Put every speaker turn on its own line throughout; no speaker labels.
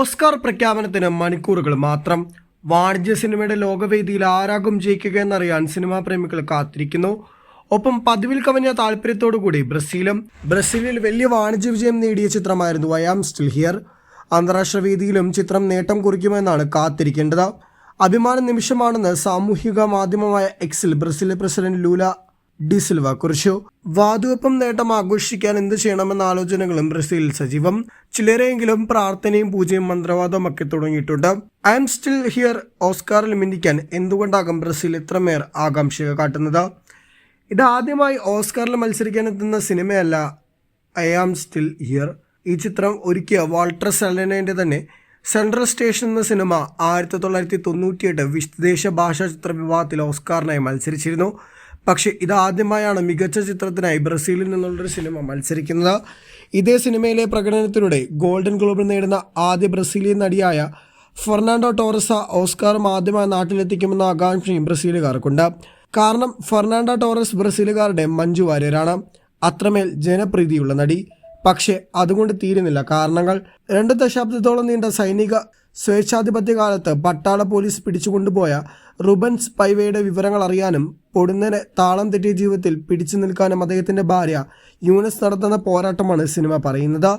Oscar പ്രഖ്യാപനത്തിന് മണിക്കൂറുകൾ മാത്രം. വാണിജ്യ സിനിമയുടെ ലോകവേദിയിൽ ആരാകും ജയിക്കുക എന്നറിയാൻ സിനിമാ പ്രേമികൾ കാത്തിരിക്കുന്നു. ഒപ്പം പതിവിൽ കവിഞ്ഞ താല്പര്യത്തോടുകൂടി ബ്രസീലും ബ്രസീലിൽ വലിയ വാണിജ്യ വിജയം നേടിയ ചിത്രമായിരുന്നു ഐ ആം സ്റ്റിൽ ഹിയർ. അന്താരാഷ്ട്ര വേദിയിലും ചിത്രം നേട്ടം കുറിക്കുമെന്നാണ് കാത്തിരിക്കേണ്ടത്. അഭിമാന നിമിഷമാണെന്ന് സാമൂഹിക മാധ്യമമായ എക്സിൽ ബ്രസീലിലെ പ്രസിഡന്റ് ലൂല ഡിസിൽവ കുറിച്ചു വാതുവെപ്പം നേട്ടം ആഘോഷിക്കാൻ എന്ത് ചെയ്യണമെന്ന ആലോചനകളും ബ്രസീൽ സജീവം. ചിലരെങ്കിലും പ്രാർത്ഥനയും പൂജയും മന്ത്രവാദവും ഒക്കെ തുടങ്ങിയിട്ടുണ്ട്. I'm still here. ഓസ്കാറിൽ മിന്നിക്കാൻ എന്തുകൊണ്ടാകും ബ്രസീൽ ഇത്രമേർ ആകാംക്ഷ കാട്ടുന്നത്? ഇതാദ്യമായി ഓസ്കാറിൽ മത്സരിക്കാൻ എത്തുന്ന സിനിമയല്ല. I am still here. ഈ ചിത്രം ഒരുക്കിയ വാൾട്ടർ സെലനേന്റെ തന്നെ സെൻട്രൽ സ്റ്റേഷൻ എന്ന സിനിമ ആയിരത്തി തൊള്ളായിരത്തി തൊണ്ണൂറ്റിയെട്ട് വിദേശ ഭാഷാ ചിത്ര വിഭാഗത്തിൽ ഓസ്കാറിനായി മത്സരിച്ചിരുന്നു. പക്ഷേ ഇതാദ്യമായാണ് മികച്ച ചിത്രത്തിനായി ബ്രസീലിൽ നിന്നുള്ളൊരു സിനിമ മത്സരിക്കുന്നത്. ഇതേ സിനിമയിലെ പ്രകടനത്തിലൂടെ ഗോൾഡൻ ഗ്ലോബ് നേടുന്ന ആദ്യ ബ്രസീലിയൻ നടിയായ ഫെർണാണ്ടോ ടോറസ ഓസ്കാറും ആദ്യമായി നാട്ടിലെത്തിക്കുമെന്ന ആകാംക്ഷയും ബ്രസീലുകാർക്കുണ്ട്. കാരണം ഫെർണാണ്ടോ ടോറസ് ബ്രസീലുകാരുടെ മഞ്ജു വാര്യരാണ്. അത്രമേൽ ജനപ്രീതിയുള്ള നടി. പക്ഷേ അതുകൊണ്ട് തീരുന്നില്ല കാരണങ്ങൾ. രണ്ട് ദശാബ്ദത്തോളം നീണ്ട സൈനിക സ്വേച്ഛാധിപത്യ കാലത്ത് പട്ടാള പോലീസ് പിടിച്ചുകൊണ്ടുപോയ റുബൻസ് പൈവയുടെ വിവരങ്ങൾ അറിയാനും പൊടുന്നനെ താളം തെറ്റിയ ജീവിതത്തിൽ പിടിച്ചു നിൽക്കാനും അദ്ദേഹത്തിന്റെ ഭാര്യ യൂണസ് നടത്തുന്ന പോരാട്ടമാണ് സിനിമ പറയുന്നത്.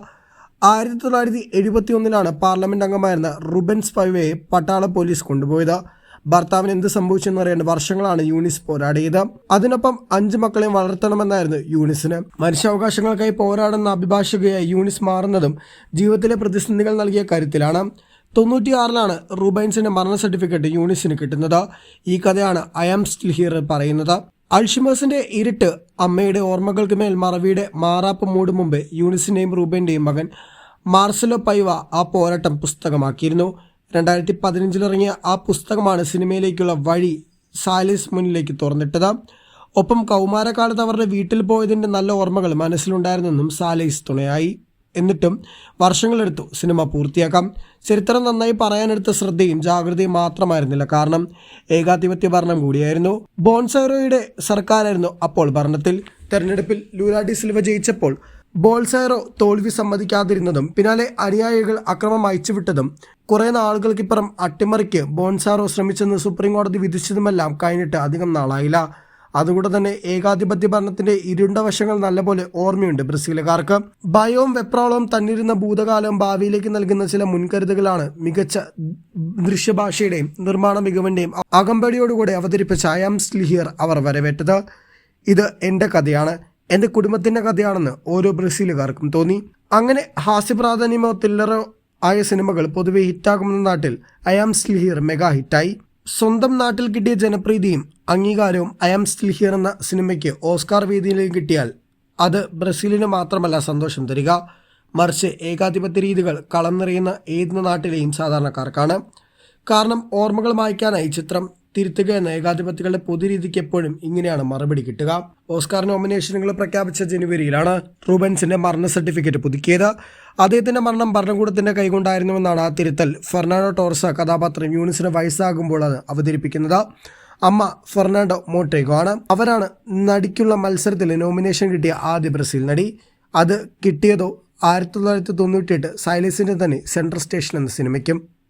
ആയിരത്തി തൊള്ളായിരത്തി എഴുപത്തി ഒന്നിലാണ് പാർലമെന്റ് അംഗമായിരുന്ന റുബൻസ് പൈവയെ പട്ടാള പോലീസ് കൊണ്ടുപോയത്. ഭർത്താവിന് എന്ത് സംഭവിച്ചെന്നറിയാൻ വർഷങ്ങളാണ് യൂണിസ് പോരാടിയത്. അതിനൊപ്പം അഞ്ചു മക്കളെയും വളർത്തണമെന്നായിരുന്നു യൂണിസിന് മനുഷ്യാവകാശങ്ങൾക്കായി പോരാടുന്ന അഭിഭാഷകയായി യൂണിസ് മാറുന്നതും ജീവിതത്തിലെ പ്രതിസന്ധികൾ നൽകിയ കരുത്തിലാണ് തൊണ്ണൂറ്റിയാറിലാണ് റൂബൈൻസിന്റെ മരണ സർട്ടിഫിക്കറ്റ് യൂണിസിന് കിട്ടുന്നത്. ഈ കഥയാണ് ഐ ആം സ്റ്റിൽ ഹിയർ പറയുന്നത്. അൾഷിമേഴ്സിന്റെ ഇരുട്ട് അമ്മയുടെ ഓർമ്മകൾക്ക് മേൽ മറവിയുടെ മാറാപ്പ് മൂടും മുമ്പ് യൂണിസിന്റെയും റൂബൈന്റെയും മകൻ മാർസലോ പൈവ ആ പോരാട്ടം പുസ്തകമാക്കിയിരുന്നു. രണ്ടായിരത്തി പതിനഞ്ചിലിറങ്ങിയ ആ പുസ്തകമാണ് സിനിമയിലേക്കുള്ള വഴി സാലിസ് മുന്നിലേക്ക് തുറന്നിട്ടത്. ഒപ്പം കൗമാരകാലത്ത് അവരുടെ വീട്ടിൽ പോയതിന്റെ നല്ല ഓർമ്മകൾ മനസ്സിലുണ്ടായിരുന്നെന്നും സാലിസ് തുണയായി. എന്നിട്ടും വർഷങ്ങളെടുത്തു സിനിമ പൂർത്തിയാക്കാം. ചരിത്രം നന്നായി പറയാനെടുത്ത ശ്രദ്ധയും ജാഗ്രതയും മാത്രമായിരുന്നില്ല. കാരണം ഏകാധിപത്യ ഭരണം കൂടിയായിരുന്നു. ബോൺസൈറോയുടെ സർക്കാരായിരുന്നു അപ്പോൾ ഭരണത്തിൽ. തെരഞ്ഞെടുപ്പിൽ ലൂലാഡി സിൽവ ജയിച്ചപ്പോൾ ബോൾസൈറോ തോൽവി സമ്മതിക്കാതിരുന്നതും പിന്നാലെ അനുയായികൾ അക്രമം അയച്ചുവിട്ടതും കുറെ നാളുകൾക്കിപ്പുറം അട്ടിമറിക്ക് ബോൺസാറോ ശ്രമിച്ചെന്ന് സുപ്രീം കോടതി വിധിച്ചതുമെല്ലാം കഴിഞ്ഞിട്ട് അധികം നാളായില്ല. അതുകൊണ്ട് തന്നെ ഏകാധിപത്യ ഭരണത്തിന്റെ ഇരുണ്ട വശങ്ങൾ നല്ലപോലെ ഓർമ്മയുണ്ട് ബ്രസീലുകാർക്ക്. ഭയവും വെപ്രാളവും തന്നിരുന്ന ഭൂതകാലം ഭാവിയിലേക്ക് നൽകുന്ന ചില മുൻകരുതലുകളാണ് മികച്ച ദൃശ്യഭാഷയുടെയും നിർമ്മാണ മികവിന്റെയും അകമ്പടിയോടുകൂടി അവതരിപ്പിച്ച അയാം സ്ലിഹിയർ അവർ വരവേറ്റത്. ഇത് എന്റെ കഥയാണ്. എന്റെ കുടുംബത്തിന്റെ കഥയാണെന്ന് ഓരോ ബ്രസീലുകാർക്കും തോന്നി. അങ്ങനെ ഹാസ്യപ്രാധാന്യമോ തില്ലറോ ആയ സിനിമകൾ പൊതുവെ ഹിറ്റാകുമെന്ന നാട്ടിൽ അയാം സ്ലിഹിയർ മെഗാ ഹിറ്റായി സ്വന്തം നാട്ടിൽ കിട്ടിയ ജനപ്രീതിയും അംഗീകാരവും ഐ ആം സ്റ്റിൽ ഹിയർ എന്ന സിനിമയ്ക്ക് ഓസ്കാർ വേദിയിലേക്ക് കിട്ടിയാൽ അത് ബ്രസീലിന് മാത്രമല്ല സന്തോഷം തരിക. മറിച്ച് ഏകാധിപത്യ രീതികൾ കളം നിറയുന്ന ഏത് നാട്ടിലെയും സാധാരണക്കാർക്കാണ്. കാരണം ഓർമ്മകൾ മായ്ക്കാനായി ചിത്രം തിരുത്തുക എന്ന ഏകാധിപത്യങ്ങളുടെ പൊതുരീതിക്ക് എപ്പോഴും ഇങ്ങനെയാണ് മറുപടി കിട്ടുക. ഓസ്കാർ നോമിനേഷനുകൾ പ്രഖ്യാപിച്ച ജനുവരിയിലാണ് റൂബൻസിന്റെ മരണ സർട്ടിഫിക്കറ്റ് പുതുക്കിയത്. അദ്ദേഹത്തിന്റെ മരണം ഭരണകൂടത്തിന്റെ കൈകൊണ്ടായിരുന്നുവെന്നാണ് ആ തിരുത്തൽ. ഫെർണാണ്ടോ ടോർസ കഥാപാത്രം യൂണിസിന് വയസ്സാകുമ്പോൾ അത് അവതരിപ്പിക്കുന്നത്. അമ്മ ഫെർണാണ്ടോ മോട്ടേഗോ ആണ്. അവരാണ് നടിക്കുള്ള മത്സരത്തിൽ നോമിനേഷൻ കിട്ടിയ ആദ്യ ബ്രസീൽ നടി. അത് കിട്ടിയതോ ആയിരത്തി തൊള്ളായിരത്തി തൊണ്ണൂറ്റി എട്ട് സൈലസിന്റെ തന്നെ സെൻട്രൽ സ്റ്റേഷൻ എന്ന സിനിമയ്ക്കും.